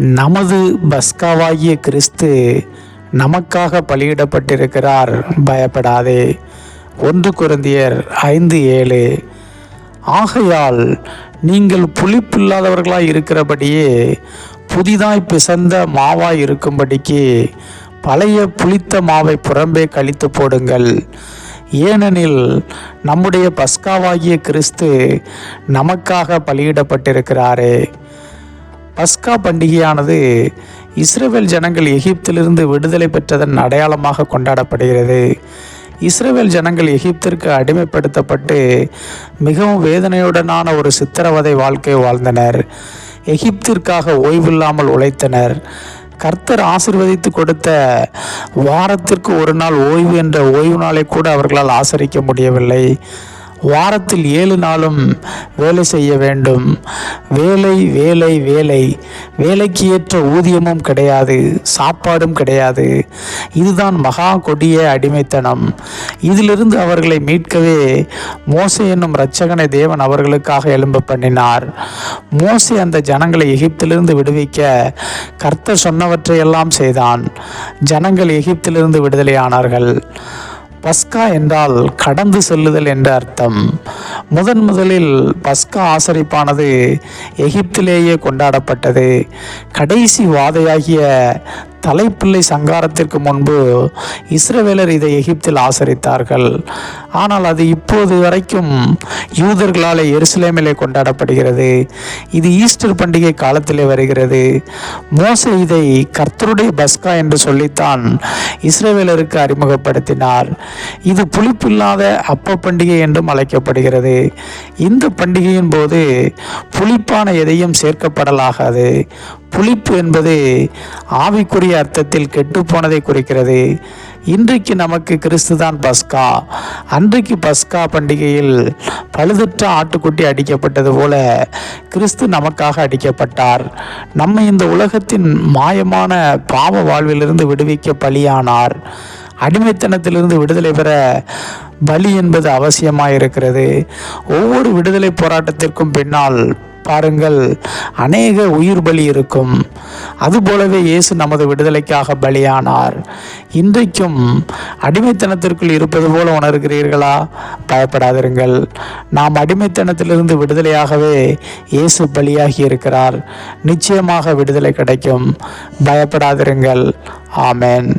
நமது பஸ்காவாகிய கிறிஸ்து நமக்காக பலியிடப்பட்டிருக்கிறார். பயப்படாதே. ஒன்று குருந்தியர் ஐந்து ஏழு. ஆகையால் நீங்கள் புளிப்பில்லாதவர்களாய் இருக்கிறபடியே புதிதாய் பிசந்த மாவாய் இருக்கும்படிக்கு பழைய புளித்த மாவை புறம்பே கழித்து போடுங்கள். ஏனெனில் நம்முடைய பஸ்காவாகிய கிறிஸ்து நமக்காக பலியிடப்பட்டிருக்கிறாரே. பஸ்கா பண்டிகையானது இஸ்ரேல் ஜனங்கள் எகிப்திலிருந்து விடுதலை பெற்றதன் அடையாளமாக கொண்டாடப்படுகிறது. இஸ்ரேல் ஜனங்கள் எகிப்திற்கு அடிமைப்படுத்தப்பட்டு மிகவும் வேதனையுடனான ஒரு சித்திரவதை வாழ்க்கை வாழ்ந்தனர். எகிப்திற்காக ஓய்வில்லாமல் உழைத்தனர். கர்த்தர் ஆசிர்வதித்து கொடுத்த வாரத்திற்கு ஒரு நாள் ஓய்வு என்ற ஓய்வு நாளை கூட அவர்களால் ஆசரிக்க முடியவில்லை. வாரத்தில் ஏழு நாளும் வேலை செய்ய வேண்டும். வேலை வேலை வேலை. வேலைக்கு ஏற்ற ஊதியமும் கிடையாது சாப்பாடும் கிடையாது. இதுதான் மகா கொடிய அடிமைத்தனம். இதிலிருந்து அவர்களை மீட்கவே மோசை என்னும் இரட்சகனை தேவன் அவர்களுக்காக எழும்ப பண்ணினார். மோசை அந்த ஜனங்களை எகிப்திலிருந்து விடுவிக்க கர்த்தர் சொன்னவற்றையெல்லாம் செய்தான். ஜனங்கள் எகிப்திலிருந்து விடுதலையானார்கள். பஸ்கா என்றால் கடந்து செல்லுதல் என்ற அர்த்தம். முதன் முதலில் பஸ்கா ஆசரிப்பானது எகிப்திலேயே கொண்டாடப்பட்டது. கடைசி வாதையாகிய தலைப்பிள்ளை சங்காரத்திற்கு முன்பு இஸ்ரவேலர் இதை எகிப்தில் ஆசரித்தார்கள். ஆனால் அது இப்போது வரைக்கும் யூதர்களால் எருசலேமிலே கொண்டாடப்படுகிறது. இது ஈஸ்டர் பண்டிகை காலத்திலே வருகிறது. மோச இதை கர்த்தருடைய பஸ்கா என்று சொல்லித்தான் இஸ்ரவேலருக்கு அறிமுகப்படுத்தினார். இது புளிப்பில்லாத அப்ப பண்டிகை என்றும் அழைக்கப்படுகிறது. இந்த பண்டிகையின் போது புளிப்பான எதையும் சேர்க்கப்படலாகாது. புளிப்பு என்பது ஆவிக்குரிய அர்த்தத்தில் கெட்டுப்போனதை குறிக்கிறது. இன்றைக்கு நமக்கு கிறிஸ்து தான் பஸ்கா. அன்றைக்கு பஸ்கா பண்டிகையில் பழுதற்ற ஆட்டுக்குட்டி அடிக்கப்பட்டது போல கிறிஸ்து நமக்காக அடிக்கப்பட்டார். நம்ம இந்த உலகத்தின் மாயமான பாவ வாழ்விலிருந்து விடுவிக்க பலியானார். அடிமைத்தனத்திலிருந்து விடுதலை பெற பலி என்பது அவசியமாக இருக்கிறது ஒவ்வொரு விடுதலை போராட்டத்திற்கும் பின்னால் பாருங்கள் அநேக உயிர் பலி இருக்கும். அதுபோலவே இயேசு நமது விடுதலைக்காக பலியானார். இன்றைக்கும் அடிமைத்தனத்திற்குள் இருப்பது போல உணர்கிறீர்களா? பயப்படாதிருங்கள். நாம் அடிமைத்தனத்திலிருந்து விடுதலையாகவே இயேசு பலியாகி இருக்கிறார். நிச்சயமாக விடுதலை கிடைக்கும். பயப்படாதிருங்கள். ஆமேன்.